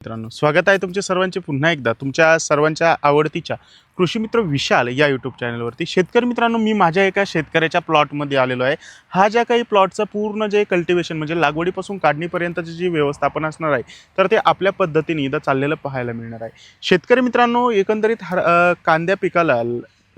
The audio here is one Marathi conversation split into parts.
मित्रांनो स्वागत आहे तुमच्या सर्वांचे पुन्हा एकदा तुमच्या सर्वांच्या आवडतीच्या कृषी मित्र विशाल या यूट्यूब चॅनलवरती शेतकरी मित्रांनो मी माझ्या एका शेतकऱ्याच्या प्लॉटमध्ये आलेलो आहे. हा ज्या काही प्लॉटचं पूर्ण जे कल्टिवेशन म्हणजे लागवडीपासून काढणीपर्यंतची जी व्यवस्थापन असणार आहे तर ते आपल्या पद्धतीने इथं चाललेलं पाहायला मिळणार आहे. शेतकरी मित्रांनो एकंदरीत हर कांद्या पिकाला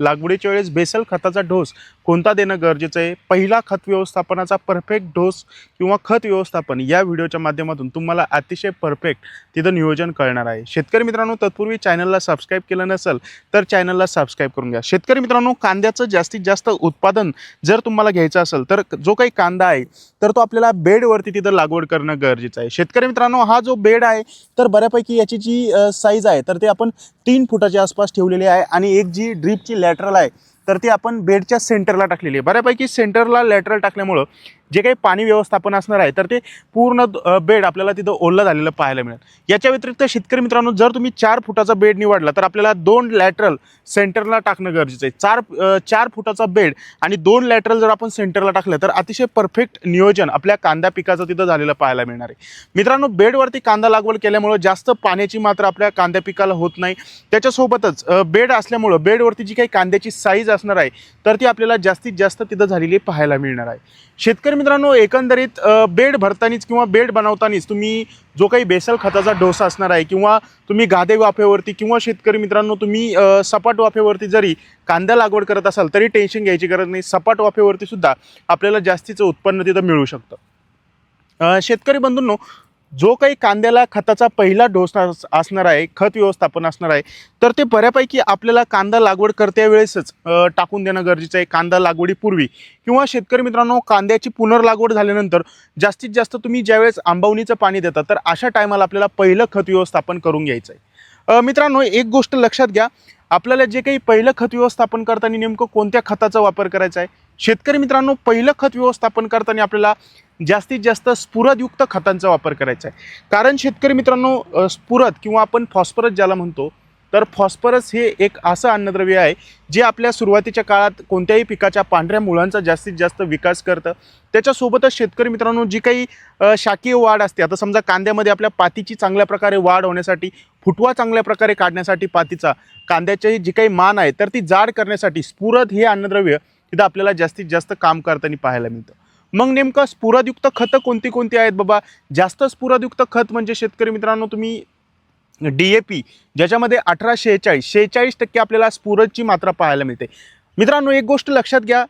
लागवडीच्या वेळेस बेसल खताचा डोस कोणता देणं गरजेचं आहे? पहिला खत व्यवस्थापनाचा परफेक्ट डोस किंवा खत व्यवस्थापन या व्हिडिओच्या माध्यमातून तुम्हाला अतिशय परफेक्ट तिथं नियोजन कळणार आहे. शेतकरी मित्रांनो तत्पूर्वी चॅनलला सबस्क्राईब केलं नसेल तर चॅनलला सबस्क्राईब करून घ्या. शेतकरी मित्रांनो कांद्याचं जास्तीत जास्त उत्पादन जर तुम्हाला घ्यायचं असेल तर जो काही कांदा आहे तर तो आपल्याला बेडवरती तिथं लागवड करणं गरजेचं आहे. शेतकरी मित्रांनो हा जो बेड आहे तर बऱ्यापैकी याची जी साईज आहे तर ते आपण तीन फुटाच्या आसपास ठेवलेली आहे आणि एक जी ड्रीपची लॅटरल आहे तर ती आपण बेडच्या सेंटरला टाकलेली आहे. बऱ्यापैकी सेंटरला लॅटरल टाकल्यामुळं जे काही पाणी व्यवस्थापन असणार आहे तर ते पूर्ण बेड आपल्याला तिथं ओलं झालेलं पाहायला मिळेल. याच्या व्यतिरिक्त शेतकरी मित्रांनो जर तुम्ही चार फुटाचा बेड निवडला तर आपल्याला दोन लॅटरल सेंटरला टाकणं गरजेचं आहे. चार चार फुटाचा बेड आणि दोन लॅटरल जर आपण सेंटरला टाकलं तर अतिशय परफेक्ट नियोजन आपल्या कांदा पिकाचं तिथं झालेलं पाहायला मिळणार आहे. मित्रांनो बेडवरती कांदा लागवड केल्यामुळं जास्त पाण्याची मात्रा आपल्या कांद्या पिकाला होत नाही. त्याच्यासोबतच बेड असल्यामुळं बेडवरती जी काही कांद्याची साईज असणार आहे तर ती आपल्याला जास्तीत जास्त तिथं झालेली पाहायला मिळणार आहे. शेतकरी मित्रांनो एकंदरीत बेड भरतानीच किंवा बेड बनवतानीच तुम्ही जो काही बेसल खताचा डोसा असणार आहे किंवा तुम्ही गादे वाफेवरती किंवा शेतकरी मित्रांनो तुम्ही सपाट वाफेवरती जरी कांदा लागवड करत असाल तरी टेन्शन घ्यायची गरज नाही. सपाट वाफेवरती सुद्धा आपल्याला जास्तीचं उत्पन्न तिथं मिळू शकतं. शेतकरी बंधूंनो जो काही कांद्याला खताचा पहिला डोस असणार आहे खत व्यवस्थापन असणार आहे तर ते बऱ्यापैकी आपल्याला कांदा लागवड करत्या वेळेसच टाकून देणं गरजेचं आहे. कांदा लागवडीपूर्वी किंवा शेतकरी मित्रांनो कांद्याची पुनर्लागवड झाल्यानंतर जास्तीत जास्त तुम्ही ज्यावेळेस आंबवणीचं पाणी देता तर अशा टायमाला आपल्याला पहिलं खत व्यवस्थापन करून घ्यायचं आहे. मित्रांनो एक गोष्ट लक्षात घ्या. आपल्याला जे काही पहिलं खत व्यवस्थापन करताना नेमकं कोणत्या खताचा वापर करायचा आहे? शेतकरी मित्रांनो पहिलं खत व्यवस्थापन करताना आपल्याला जास्तीत जास्त स्फुरदयुक्त खतांचा वापर करायचा आहे. कारण शेतकरी मित्रांनो स्फुरद किंवा आपण फॉस्फरस ज्याला म्हणतो तर फॉस्फरस हे एक असं अन्नद्रव्य आहे जे आपल्या सुरुवातीच्या काळात कोणत्याही पिकाच्या पांढऱ्या मुळांचा जास्तीत जास्त विकास करतं. त्याच्यासोबतच शेतकरी मित्रांनो जी काही शाकीय वाढ असते आता समजा कांद्यामध्ये आपल्या पातीची चांगल्या प्रकारे वाढ होण्यासाठी फुटवा चांगल्या प्रकारे काढण्यासाठी पातीचा कांद्याची जी काही मान आहे तर ती जाड करण्यासाठी स्फुरद हे अन्नद्रव्य तिथं आपल्याला जास्तीत जास्त काम करताना पाहायला मिळतं. मग नेमकं स्फुरदयुक्त खतं कोणती कोणती आहेत बाबा? जास्त स्फुरदयुक्त खत म्हणजे शेतकरी मित्रांनो तुम्ही डी ए पी ज्याच्यामध्ये अठरा शेहेचाळीस शेहेचाळीस टक्के आपल्याला स्फुरदची मात्रा पाहायला मिळते. मित्रांनो एक गोष्ट लक्षात घ्या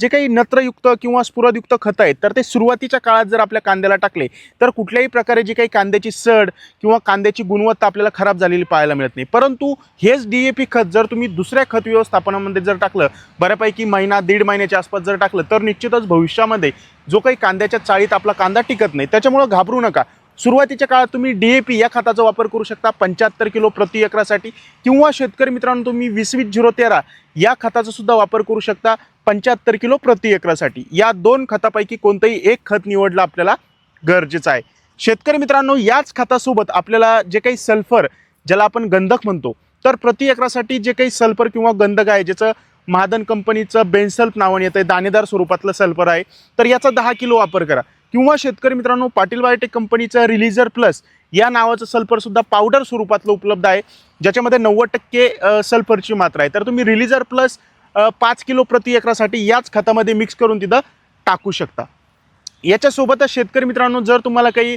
जे काही नत्रयुक्त किंवा स्फुरदयुक्त खतं आहेत तर ते सुरुवातीच्या काळात जर आपल्या कांद्याला टाकले तर कुठल्याही प्रकारे जी काही कांद्याची सड किंवा कांद्याची गुणवत्ता आपल्याला खराब झालेली पाहायला मिळत नाही. परंतु हेच डी ए पी खत जर तुम्ही दुसऱ्या खत व्यवस्थापनामध्ये जर टाकलं बऱ्यापैकी महिना दीड महिन्याच्या आसपास जर टाकलं तर निश्चितच भविष्यामध्ये जो काही कांद्याच्या चाळीत आपला कांदा टिकत नाही. त्याच्यामुळं घाबरू नका. सुरुवातीच्या काळात तुम्ही डी ए पी या खताचा वापर करू शकता पंच्याहत्तर किलो प्रति एकरासाठी. किंवा शेतकरी मित्रांनो तुम्ही वीस वीस झिरो तेरा या खताचा सुद्धा वापर करू शकता पंच्याहत्तर किलो प्रति एकरासाठी. या दोन खतापैकी कोणतंही एक खत निवडलं आपल्याला गरजेचं आहे. शेतकरी मित्रांनो याच खतासोबत आपल्याला जे काही सल्फर ज्याला आपण गंधक म्हणतो तर प्रति एकरासाठी जे काही सल्फर किंवा गंधक आहे ज्याचं महादन कंपनीचं बेनसल्फ नावाने येतं आहे दाणेदार स्वरूपातलं सल्फर आहे तर याचा दहा किलो वापर करा. किंवा शेतकरी मित्रांनो पाटील बायोटेक कंपनीचं रिलीजर प्लस या नावाचं सल्फरसुद्धा पावडर स्वरूपातलं उपलब्ध आहे ज्याच्यामध्ये नव्वद टक्के सल्फरची मात्रा आहे. तर तुम्ही रिलीजर प्लस पाच किलो प्रति एकरासाठी याच खतामध्ये मिक्स करून तिथं टाकू शकता. याच्यासोबतच शेतकरी मित्रांनो जर तुम्हाला काही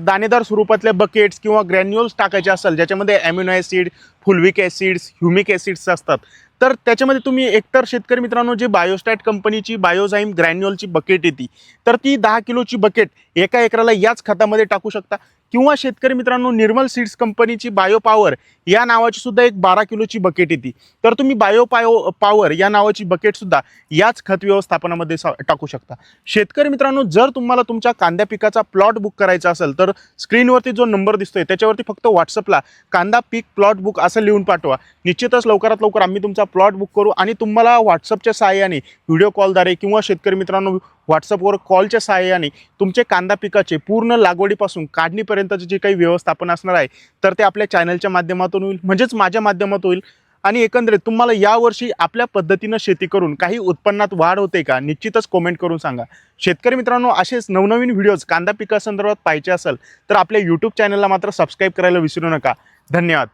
दाणेदार स्वरूपातले बकेट्स किंवा ग्रॅन्युअल्स टाकायचे असेल ज्याच्यामध्ये amino acid fulvic acids humic acids असतात तर त्याच्यामध्ये तुम्ही एकतर शेतकरी मित्रांनो जे बायोस्टॅट कंपनीची बायोझाईम ग्रॅन्युअलची बकेट येते तर ती दहा किलोची बकेट एका एकराला याच खतामध्ये टाकू शकता. किंवा शेतकरी मित्रांनो निर्मल सीड्स कंपनीची बायो पॉवर या नावाची सुद्धा एक बारा किलोची बकेट येते. तर तुम्ही बायो पायो पॉवर या नावाची बकेटसुद्धा याच खत व्यवस्थापनामध्ये सा- टाकू शकता. शेतकरी मित्रांनो जर तुम्हाला तुमच्या कांद्या पिकाचा प्लॉट बुक करायचा असेल तर स्क्रीनवरती जो नंबर दिसतोय त्याच्यावरती फक्त व्हॉट्सअपला कांदा पीक प्लॉट बुक असं लिहून पाठवा. निश्चितच लवकरात लवकर आम्ही तुमचा प्लॉट बुक करू आणि तुम्हाला व्हॉट्सअपच्या सहाय्याने व्हिडिओ कॉलद्वारे किंवा शेतकरी मित्रांनो व्हॉट्सअपवर कॉलच्या सहाय्याने तुमचे कांदा पिकाचे पूर्ण लागवडीपासून काढणीपर्यंत काढणीपर्यंतचे जे काही व्यवस्थापन असणार आहे तर ते आपल्या चॅनलच्या माध्यमातून होईल म्हणजेच माझ्या माध्यमातून होईल. आणि एकंदरीत तुम्हाला यावर्षी आपल्या पद्धतीनं शेती करून काही उत्पन्नात वाढ होते का निश्चितच कमेंट करून सांगा. शेतकरी मित्रांनो असेच नवनवीन व्हिडिओज कांदा पिकासंदर्भात पाहिजे असेल तर आपल्या यूट्यूब चॅनलला मात्र सबस्क्राईब करायला विसरू नका. धन्यवाद.